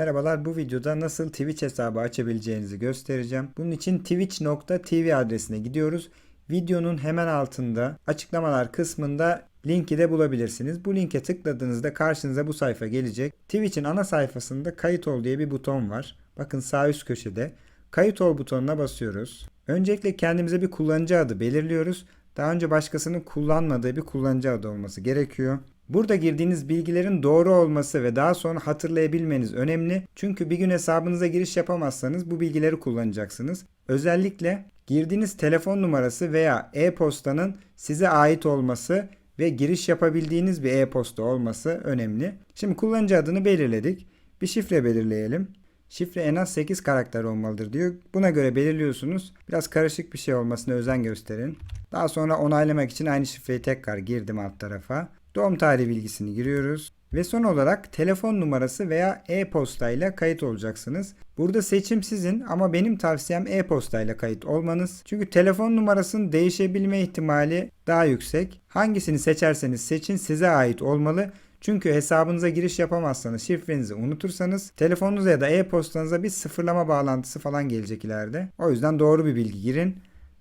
Merhabalar bu videoda nasıl Twitch hesabı açabileceğinizi göstereceğim. Bunun için twitch.tv adresine gidiyoruz. Videonun hemen altında açıklamalar kısmında linki de bulabilirsiniz. Bu linke tıkladığınızda karşınıza bu sayfa gelecek. Twitch'in ana sayfasında kayıt ol diye bir buton var. Bakın sağ üst köşede. Kayıt ol butonuna basıyoruz. Öncelikle kendimize bir kullanıcı adı belirliyoruz. Daha önce başkasının kullanmadığı bir kullanıcı adı olması gerekiyor. Burada girdiğiniz bilgilerin doğru olması ve daha sonra hatırlayabilmeniz önemli. Çünkü bir gün hesabınıza giriş yapamazsanız bu bilgileri kullanacaksınız. Özellikle girdiğiniz telefon numarası veya e-postanın size ait olması ve giriş yapabildiğiniz bir e-posta olması önemli. Şimdi kullanıcı adını belirledik. Bir şifre belirleyelim. Şifre en az 8 karakter olmalıdır diyor. Buna göre belirliyorsunuz. Biraz karışık bir şey olmasına özen gösterin. Daha sonra onaylamak için aynı şifreyi tekrar girdim alt tarafa. Doğum tarihi bilgisini giriyoruz. Ve son olarak telefon numarası veya e-posta ile kayıt olacaksınız. Burada seçim sizin ama benim tavsiyem e-posta ile kayıt olmanız. Çünkü telefon numarasının değişebilme ihtimali daha yüksek. Hangisini seçerseniz seçin size ait olmalı. Çünkü hesabınıza giriş yapamazsanız, şifrenizi unutursanız telefonunuza ya da e-postanıza bir sıfırlama bağlantısı falan gelecek ileride. O yüzden doğru bir bilgi girin.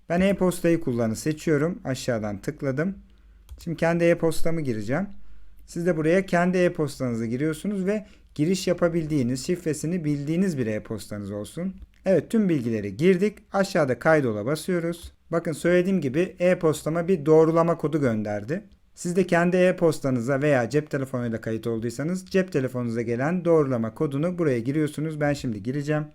Ben e-postayı kullanı seçiyorum. Aşağıdan tıkladım. Şimdi kendi e-postamı gireceğim. Siz de buraya kendi e-postanızı giriyorsunuz ve giriş yapabildiğiniz, şifresini bildiğiniz bir e-postanız olsun. Evet tüm bilgileri girdik. Aşağıda kaydola basıyoruz. Bakın söylediğim gibi e-postama bir doğrulama kodu gönderdi. Siz de kendi e-postanıza veya cep telefonuyla kayıt olduysanız cep telefonunuza gelen doğrulama kodunu buraya giriyorsunuz. Ben şimdi gireceğim.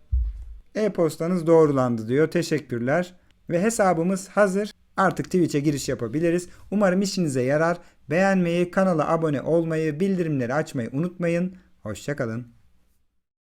E-postanız doğrulandı diyor. Teşekkürler. Ve hesabımız hazır. Artık Twitch'e giriş yapabiliriz. Umarım işinize yarar. Beğenmeyi, kanala abone olmayı, bildirimleri açmayı unutmayın. Hoşçakalın.